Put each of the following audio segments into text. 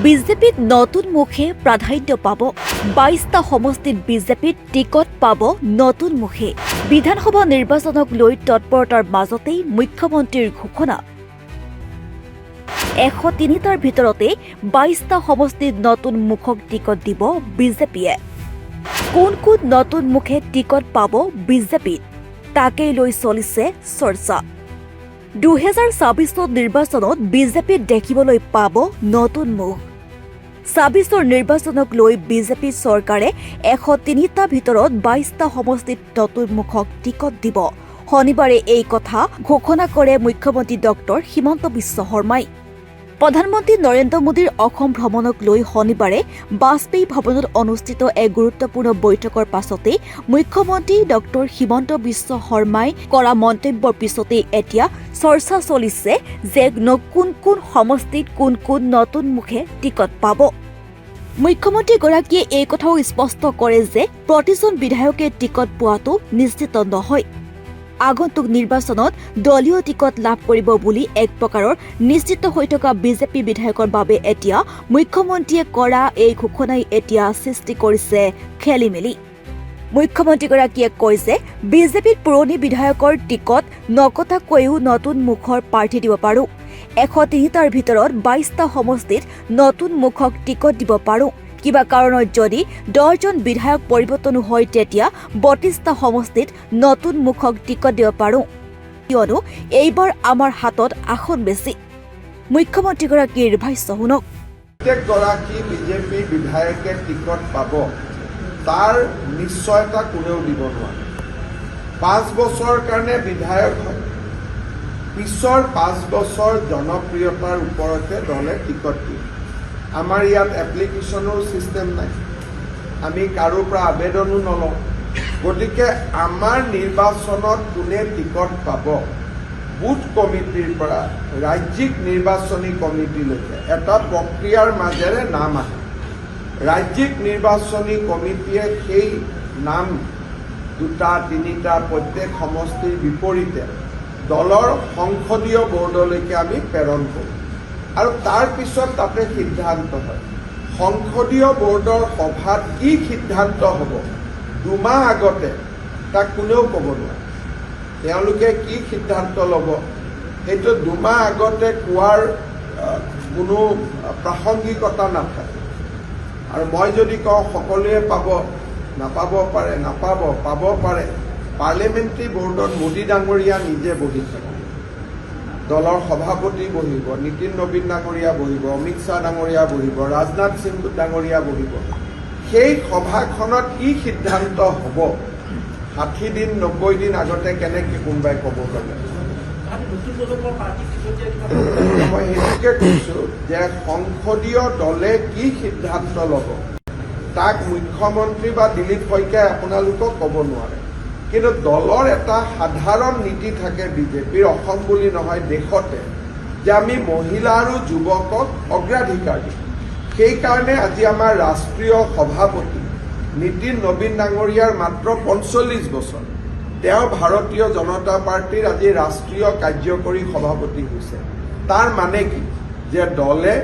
বিজেপিত নতুন মুখে প্ৰাধান্য পাব। বাইশটা সমষ্টিত বিজেপিত টিকট পাব নতুন মুখে। বিধানসভা নিৰ্বাচনক লৈ তৎপৰতাৰ মাজতেই মুখ্যমন্ত্ৰীৰ ঘোষণা। এশ তিনিটাৰ ভিতৰতে বাইশটা সমষ্টিত নতুন মুখক টিকট দিব বিজেপিয়ে। কোন কোন নতুন মুখে টিকট পাব বিজেপিত? তাকেই লৈ চলিছে চৰ্চা। দুহেজাৰ ছাব্বিছত নিৰ্বাচনত বিজেপিত দেখিবলৈ পাব নতুন মুখ। ছাব্বিছৰ নিৰ্বাচনক লৈ বিজেপি চৰকাৰে এশ তিনিটা ভিতৰত বাইশটা সমষ্টিত নতুন মুখক টিকট দিব। শনিবাৰে এই কথা ঘোষণা কৰে মুখ্যমন্ত্ৰী ডক্টৰ হিমন্ত বিশ্ব শৰ্মাই। প্ৰধানমন্ত্ৰী নৰেন্দ্ৰ মোদীৰ অসম ভ্ৰমণক লৈ শনিবাৰে বাজপেয়ী ভৱনত অনুষ্ঠিত এক গুৰুত্বপূৰ্ণ বৈঠকৰ পাছতেই মুখ্যমন্ত্ৰী ডক্টৰ হিমন্ত বিশ্ব শৰ্মাই কৰা মন্তব্যৰ পিছতেই এতিয়া চৰ্চা চলিছে যে কোন কোন সমষ্টিত কোন কোন নতুন মুখে টিকট পাব। মুখ্যমন্ত্ৰীগৰাকীয়ে এই কথাও স্পষ্ট কৰে যে প্ৰতিজন বিধায়কে টিকট পোৱাটো নিশ্চিত নহয়। আগন্তুক নিৰ্বাচনত দলীয় টিকট লাভ কৰিব বুলি এক প্ৰকাৰৰ নিশ্চিত হৈ থকা বিজেপি বিধায়কৰ বাবে এতিয়া মুখ্যমন্ত্ৰীয়ে কৰা এই ঘোষণাই এতিয়া সৃষ্টি কৰিছে খেলি মেলি মুখ্যমন্ত্ৰীগৰাকীয়ে কয় যে বিজেপিত পুৰণি বিধায়কৰ টিকট নকটাকৈও নতুন মুখৰ প্ৰাৰ্থী দিব পাৰোঁ। এশ তিনিটাৰ ভিতৰত বাইশটা সমষ্টিত নতুন মুখক টিকট দিব পাৰোঁ। কিবা কাৰণত যদি দহজন বিধায়ক পৰিৱৰ্তনো হয় তেতিয়া বত্ৰিশটা সমষ্টিত নতুন মুখক টিকট দিব পাৰোঁ। কিয়নো এইবাৰ আমাৰ হাতত আসন বেছি। মুখ্যমন্ত্ৰীগৰাকীৰ ভাষ্য শুনক। প্ৰত্যেকগৰাকী বিজেপি বিধায়কে টিকট পাব। তাৰ নিশ্চয়তা কোনেও দিব নোৱাৰে। পাঁচ বছৰৰ কাৰণে বিধায়ক হয়। পিছৰ পাঁচ বছৰ জনপ্ৰিয়তাৰ ওপৰতে দলে টিকট দিয়ে। আমাৰ ইয়াত এপ্লিকেশ্যনৰ ছিষ্টেম নাই। আমি কাৰো পৰা আবেদনো নলওঁ। গতিকে আমাৰ নিৰ্বাচনত কোনে টিকট পাব? বুথ কমিটিৰ পৰা ৰাজ্যিক নিৰ্বাচনী কমিটিলৈকে। এটা প্ৰক্ৰিয়াৰ মাজেৰে নাম আহে। ৰাজ্যিক নিৰ্বাচনী কমিটিয়ে সেই নাম দুটা তিনিটা প্ৰত্যেক সমষ্টিৰ বিপৰীতে দলৰ সংসদীয় বৰ্ডলৈকে আমি প্ৰেৰণ কৰোঁ। আৰু তাৰ পিছত তাতে সিদ্ধান্ত হয়। সংসদীয় বৰ্ডৰ সভাত কি সিদ্ধান্ত হ'ব দুমাহ আগতে তাক কোনেও ক'ব নোৱাৰে। তেওঁলোকে কি সিদ্ধান্ত ল'ব সেইটো দুমাহ আগতে কোৱাৰ কোনো প্ৰাসংগিকতা নাথাকে। আৰু মই যদি কওঁ সকলোৱে পাব নাপাব পাৰে নাপাব পাব পাৰে পাৰ্লিমেণ্টাৰী বৰ্ডত মোদী ডাঙৰীয়া নিজে বহি থাকে। দলৰ সভাপতি বহিব নীতিন নবীন ডাঙৰীয়া বহিব অমিত শ্বাহ ডাঙৰীয়া বহিব ৰাজনাথ সিং ডাঙৰীয়া বহিব। সেই সভাখনত কি সিদ্ধান্ত হ'ব? ষাঠি দিন নব্বৈ দিন আগতে কেনেকে কোনোবাই ক'ব পাৰে মই সেইটোকে কৈছো যে সংসদীয় দলে কি সিদ্ধান্ত ল'ব তাক মুখ্যমন্ত্ৰী বা দিলীপ শইকীয়াই আপোনালোকক ক'ব নোৱাৰে। কিন্তু দলৰ এটা সাধাৰণ নীতি থাকে বিজেপিৰ অসম বুলি নহয় দেশতে যে আমি মহিলা আৰু যুৱকক অগ্ৰাধিকাৰ দিওঁ সেইকাৰণে আজি আমাৰ ৰাষ্ট্ৰীয় সভাপতি নীতিন নবীন ডাঙৰীয়াৰ মাত্ৰ পঞ্চল্লিছ বছৰ। তেওঁ ভাৰতীয় জনতা পাৰ্টীৰ আজি ৰাষ্ট্ৰীয় কাৰ্যকৰী সভাপতি হৈছে। তাৰ মানে কি? যে দলে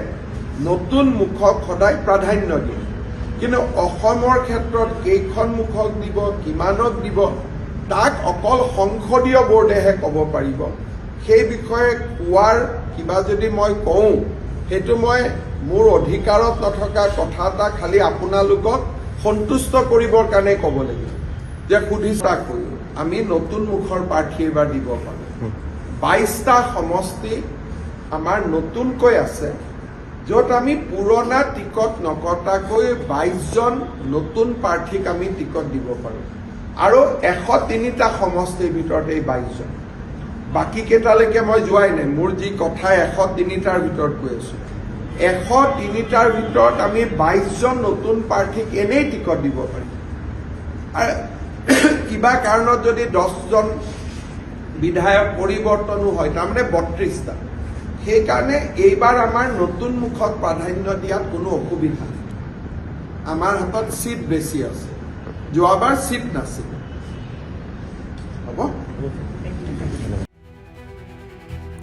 নতুন মুখক সদায় প্ৰাধান্য দিয়ে। কিন্তু অসমৰ ক্ষেত্ৰত কেইখন মুখক দিব কিমানক দিব তাক অকল সংসদীয় বৰ্ডেহে ক'ব পাৰিব। সেই বিষয়ে কোৱাৰ কিবা যদি মই কওঁ সেইটো মই মোৰ অধিকাৰত নথকা কথা এটা খালি আপোনালোকক সন্তুষ্ট কৰিবৰ কাৰণে ক'ব লাগিব যে সুধিছা কৰিম আমি নতুন মুখৰ প্ৰাৰ্থী এইবাৰ দিব পাৰোঁ। বাইশটা সমষ্টি আমাৰ নতুনকৈ আছে য'ত আমি পুৰণা টিকট নকটাকৈ বাইশজন নতুন প্ৰাৰ্থীক আমি টিকট দিব পাৰোঁ। আৰু এশ তিনিটা সমষ্টিৰ ভিতৰত এই বাইশজন। বাকী কেইটালৈকে মই যোৱাই নাই মোৰ যি কথা এশ তিনিটাৰ ভিতৰত কৈ আছোঁ। এশ তিনিটাৰ ভিতৰত আমি বাইশজন নতুন প্ৰাৰ্থীক এনেই টিকট দিব পাৰিম আৰু কিবা কাৰণত যদি দহজন বিধায়ক পৰিৱৰ্তনো হয় তাৰমানে বত্ৰিশটা। সেইকাৰণে এইবাৰ আমাৰ নতুন মুখত প্ৰাধান্য দিয়াত কোনো অসুবিধা নাই। আমাৰ হাতত চিট বেছি আছে। যোৱাবাৰ চিট নাছিল। হ'ব?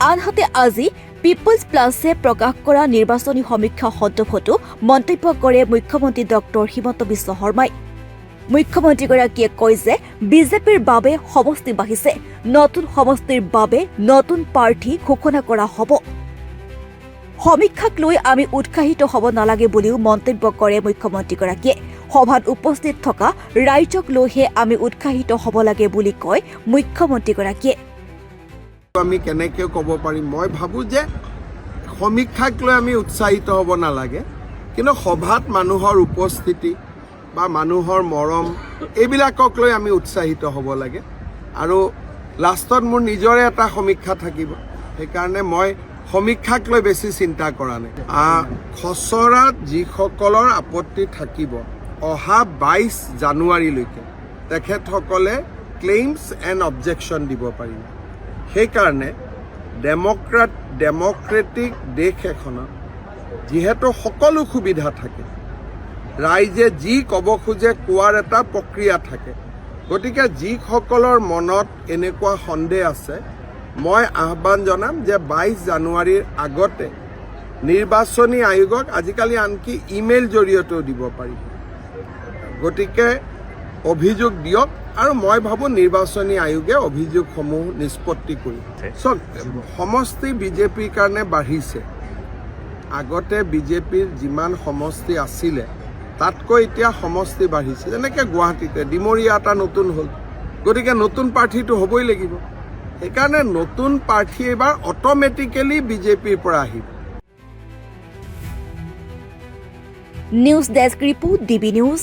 আনহাতে আজি পিপলছ প্লাছে প্ৰকাশ কৰা নিৰ্বাচনী সমীক্ষা সন্দৰ্ভতো মন্তব্য কৰে মুখ্যমন্ত্ৰী ডক্টৰ হিমন্ত বিশ্ব শৰ্মাই। মুখ্যমন্ত্ৰীগৰাকীয়ে কয় যে বিজেপিৰ বাবে সমষ্টি বাঢ়িছে। নতুন সমষ্টিৰ বাবে নতুন প্ৰাৰ্থী ঘোষণা কৰা হ'ব। সমীক্ষাক লৈ আমি উৎসাহিত হ'ব নালাগে বুলিও মন্তব্য কৰে মুখ্যমন্ত্ৰীগৰাকীয়ে। সভাত উপস্থিত থকা ৰাইজক লৈহে আমি উৎসাহিত হ'ব লাগে বুলি কয় মুখ্যমন্ত্ৰীগৰাকীয়ে। আমি কেনেকৈ ক'ব পাৰিম? মই ভাবোঁ যে সমীক্ষাক লৈ আমি উৎসাহিত হ'ব নালাগে। কিন্তু সভাত মানুহৰ উপস্থিতি বা মানুহৰ মৰম এইবিলাকক লৈ আমি উৎসাহিত হ'ব লাগে। আৰু লাষ্টত মোৰ নিজৰে এটা সমীক্ষা থাকিব। সেইকাৰণে মই সমীক্ষাক লৈ বেছি চিন্তা কৰা নাই। খচৰাত যিসকলৰ আপত্তি থাকিব, অহা বাইছ জানুৱাৰীলৈকে তেখেতসকলে ক্লেইমছ এণ্ড অবজেকশ্যন দিব পাৰিব। সেইকাৰণে ডেমক্ৰেট, ডেমক্ৰেটিক দেশ এখনত যিহেতু সকলো সুবিধা থাকে, ৰাইজে যি ক'ব খোজে কোৱাৰ এটা প্ৰক্ৰিয়া থাকে। গতিকে যিসকলৰ মনত এনেকুৱা সন্দেহ আছে মই আহ্বান জনাম যে বাইছ জানুৱাৰীৰ আগতে নিৰ্বাচনী আয়োগক আজিকালি আনকি ইমেইল জৰিয়তেও দিব পাৰিব গতিকে অভিযোগ দিয়ক আৰু মই ভাবোঁ নিৰ্বাচনী আয়োগে অভিযোগসমূহ নিষ্পত্তি কৰিব চাওক সমষ্টি বিজেপিৰ কাৰণে বাঢ়িছে। আগতে বিজেপিৰ যিমান সমষ্টি আছিলে তাতকৈ এতিয়া সমষ্টি বাঢ়িছে। যেনেকৈ গুৱাহাটীতে ডিমৰীয়া এটা নতুন হ'ল। গতিকে নতুন প্ৰাৰ্থীটো হ'বই লাগিব। সেইকাৰণে নতুন প্ৰাৰ্থী এইবাৰ অট'মেটিকেলি বিজেপিৰ পৰা আহিব। News desk report DB news